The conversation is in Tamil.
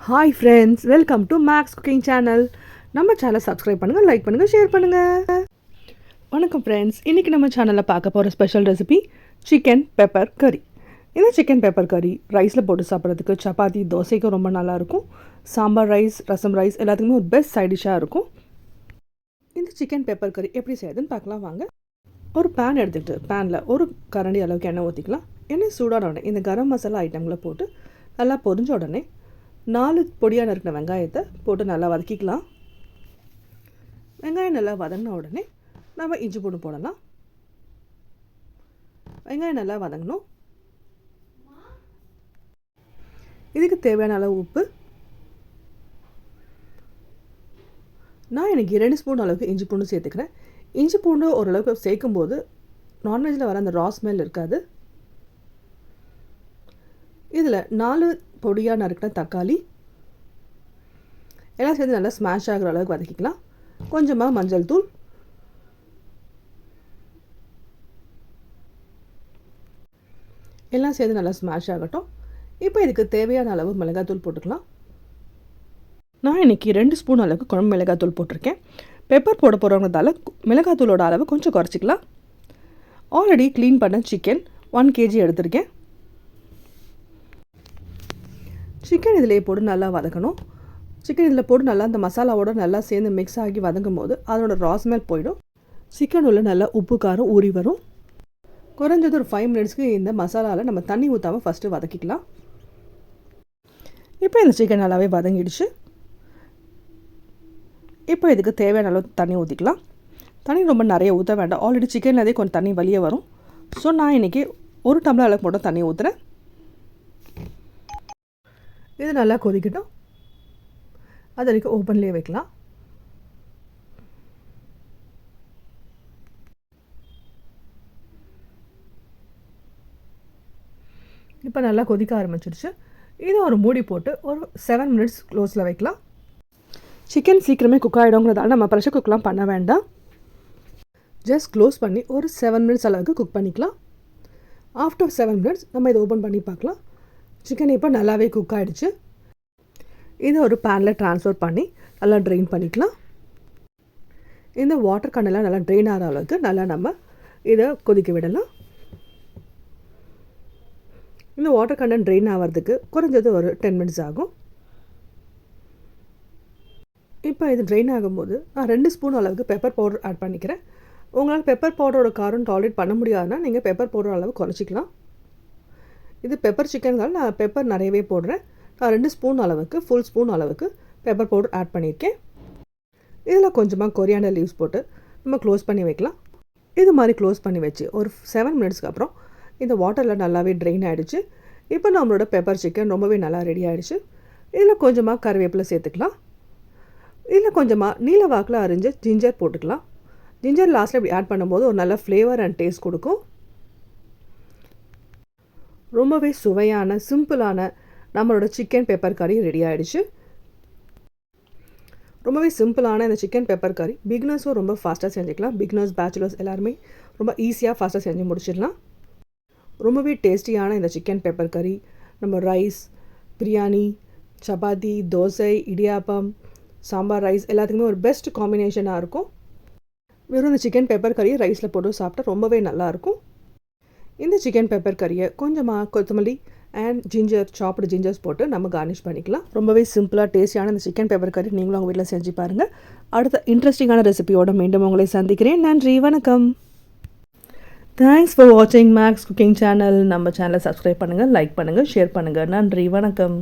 Hi friends welcome to Max cooking channel நம்ம சேனலை சப்ஸ்கிரைப் பண்ணுங்கள் லைக் பண்ணுங்கள் ஷேர் பண்ணுங்கள் வணக்கம் ஃப்ரெண்ட்ஸ் இன்றைக்கி நம்ம சேனலில் பார்க்க போகிற ஸ்பெஷல் ரெசிபி சிக்கன் பெப்பர் கறி இந்த சிக்கன் பெப்பர் கறி ரைஸில் போட்டு சாப்பிட்றதுக்கு சப்பாத்தி தோசைக்கும் ரொம்ப நல்லாயிருக்கும் சாம்பார் ரைஸ் ரசம் ரைஸ் எல்லாத்துக்குமே ஒரு பெஸ்ட் சைட் டிஷ்ஷாக இருக்கும். இந்த சிக்கன் பெப்பர் கறி எப்படி செய்யுதுன்னு பார்க்கலாம் வாங்க. ஒரு பேன் எடுத்துக்கிட்டு பேனில் ஒரு கரண்டி அளவுக்கு எண்ணெய் ஊற்றிக்கலாம் எண்ணெய் சூடான உடனே இந்த கரம் மசாலா ஐட்டங்களை போட்டு நல்லா பொரிஞ்ச உடனே நாலு பொடியாக நறுக்கின வெங்காயத்தை போட்டு நல்லா வதக்கிக்கலாம். வெங்காயம் நல்லா வதங்கின உடனே நம்ம இஞ்சி பூண்டு போடலாம். வெங்காயம் நல்லா வதங்கணும். இதுக்கு தேவையான அளவு உப்பு. நான் எனக்கு இரண்டு ஸ்பூன் அளவுக்கு இஞ்சி பூண்டு சேர்த்துக்கிறேன். இஞ்சி பூண்டு ஓரளவுக்கு சேர்க்கும்போது நான்வெஜ்ஜில் வர அந்த ரா ஸ்மெல் இருக்காது. இதில் நாலு பொடியாக நறுக்கின தக்காளி. எல்லாம் சேர்ந்து நல்லா ஸ்மாஷ் ஆகிற அளவுக்கு வதக்கிக்கலாம். கொஞ்சமாக மஞ்சள் தூள். எல்லாம் சேர்த்து நல்லா ஸ்மாஷ் ஆகட்டும். இப்போ இதுக்கு தேவையான அளவு மிளகாத்தூள் போட்டுக்கலாம். நான் இன்றைக்கி ரெண்டு ஸ்பூன் அளவுக்கு குழம்பு மிளகாத்தூள் போட்டிருக்கேன். பெப்பர் போட போகிறவங்கிறதால மிளகாத்தூளோட அளவு கொஞ்சம் குறைச்சிக்கலாம். ஆல்ரெடி க்ளீன் பண்ண சிக்கன் ஒன் கேஜி எடுத்திருக்கேன். சிக்கன் இதிலே போட்டு நல்லா வதக்கணும். சிக்கன் இதில் போட்டு நல்லா அந்த மசாலாவோட நல்லா சேர்ந்து மிக்ஸ் ஆகி வதங்கும் போது அதோட ராஸ்மெல் போயிடும். சிக்கன் உள்ள நல்லா உப்பு காரம் ஊறி வரும். குறைஞ்சது ஒரு ஃபைவ் மினிட்ஸ்க்கு இந்த மசாலாவில் நம்ம தண்ணி ஊற்றாமல் ஃபஸ்ட்டு வதக்கிக்கலாம். இப்போ இந்த சிக்கன் நல்லாவே வதங்கிடுச்சு. இப்போ இதுக்கு தேவையான அளவு தண்ணி ஊற்றிக்கலாம் தண்ணி ரொம்ப நிறைய ஊற்ற வேண்டாம். ஆல்ரெடி சிக்கன்லேருந்தே கொஞ்சம் தண்ணி வலியே வரும். ஸோ நான் இன்றைக்கி ஒரு டம்ளர் அளவுக்கு மட்டும் தண்ணி ஊற்றுறேன் இது நல்லா கொதிக்கட்டும். அது வரைக்கும் ஓப்பன்லேயே வைக்கலாம். இப்போ நல்லா கொதிக்க ஆரம்பிச்சிருச்சு. இதை ஒரு மூடி போட்டு ஒரு செவன் மினிட்ஸ் க்ளோஸில் வைக்கலாம். சிக்கன் சீக்கிரமே குக் ஆகிடுங்கிறதால நம்ம ப்ரெஷர் குக்லாம் பண்ண வேண்டாம். ஜஸ்ட் க்ளோஸ் பண்ணி ஒரு செவன் மினிட்ஸ் அளவுக்கு குக் பண்ணிக்கலாம். ஆஃப்டர் செவன் மினிட்ஸ் நம்ம இதை ஓப்பன் பண்ணி பார்க்கலாம். சிக்கன் இப்போ நல்லாவே குக் ஆகிடுச்சு இதை ஒரு பேனில் ட்ரான்ஸ்ஃபர் பண்ணி நல்லா ட்ரெயின் பண்ணிக்கலாம். இந்த வாட்டர் கண்ணெல்லாம் நல்லா ட்ரெயின் ஆகிற அளவுக்கு நல்லா நம்ம இதை கொதிக்க விடலாம். இந்த வாட்டர் கண்டன் ட்ரெயின் ஆகிறதுக்கு குறைஞ்சது ஒரு டென் மினிட்ஸ் ஆகும். இப்போ இது ட்ரெயின் ஆகும்போது நான் ரெண்டு ஸ்பூன் அளவுக்கு பெப்பர் பவுடர் ஆட் பண்ணிக்கிறேன். உங்களால் பெப்பர் பவுடரோட காரம் டாலரேட் பண்ண முடியாதுன்னா நீங்கள் பெப்பர் பவுடர் அளவு குறைச்சிக்கலாம். இது பெப்பர் சிக்கன்னால் நான் பெப்பர் நிறையவே போடுறேன். நான் ரெண்டு ஸ்பூன் அளவுக்கு ஃபுல் ஸ்பூன் அளவுக்கு பெப்பர் பவுடர் ஆட் பண்ணியிருக்கேன். இதில் கொஞ்சமாக கொரியாண்டர் லீவ்ஸ் போட்டு நம்ம க்ளோஸ் பண்ணி வைக்கலாம். இது மாதிரி க்ளோஸ் பண்ணி வச்சு ஒரு செவன் மினிட்ஸ்க்கு அப்புறம் இந்த வாட்டரில் நல்லாவே ட்ரெயின் ஆகிடுச்சு இப்போ நம்மளோட பெப்பர் சிக்கன் ரொம்பவே நல்லா ரெடி ஆகிடுச்சு இதில் கொஞ்சமாக கருவேப்பிலை சேர்த்துக்கலாம். இதில் கொஞ்சமாக நீல வாக்கில் அரிஞ்சு ஜிஞ்சர் போட்டுக்கலாம். ஜிஞ்சர் லாஸ்ட்டில் இப்படி ஆட் பண்ணும்போது ஒரு நல்ல ஃப்ளேவர் அண்ட் டேஸ்ட் கொடுக்கும். ரொம்பவே சுவையான சிம்பிளான நம்மளோட சிக்கன் பெப்பர் கறி ரெடி ஆகிடுச்சு ரொம்பவே சிம்பிளான இந்த சிக்கன் பெப்பர் கறி பிக்னர்ஸும் ரொம்ப ஃபாஸ்ட்டாக செஞ்சுக்கலாம். பிக்னர்ஸ் பேச்சுலர்ஸ் எல்லாருமே ரொம்ப ஈஸியாக ஃபாஸ்ட்டாக செஞ்சு முடிச்சிடலாம். ரொம்பவே டேஸ்டியான இந்த சிக்கன் பெப்பர் கறி நம்ம ரைஸ் பிரியாணி சப்பாத்தி தோசை இடியாப்பம் சாம்பார் ரைஸ் எல்லாத்துக்குமே ஒரு பெஸ்ட் காம்பினேஷனாக இருக்கும். வெறும் இந்த சிக்கன் பெப்பர் கறியை ரைஸில் போட்டு சாப்பிட்டா ரொம்பவே நல்லாயிருக்கும் இந்த சிக்கன் பெப்பர் கறியை கொஞ்சமாக கொத்தமல்லி அண்ட் ஜிஞ்சர் சாப்டு ஜிஞ்சர்ஸ் போட்டு நம்ம கார்னிஷ் பண்ணிக்கலாம். ரொம்பவே சிம்பிளாக டேஸ்டியான இந்த சிக்கன் பெப்பர் கறி நீங்களும் உங்கள் வீட்டில் செஞ்சு பாருங்கள் அடுத்த இன்ட்ரெஸ்டிங்கான ரெசிபியோட மீண்டும் உங்களை சந்திக்கிறேன். நன்றி வணக்கம். தேங்க்ஸ் ஃபார் வாட்சிங் மேக்ஸ் குக்கிங் சேனல் நம்ம சேனலை சப்ஸ்கிரைப் பண்ணுங்கள் லைக் பண்ணுங்கள் ஷேர் பண்ணுங்கள் நன்றி வணக்கம்.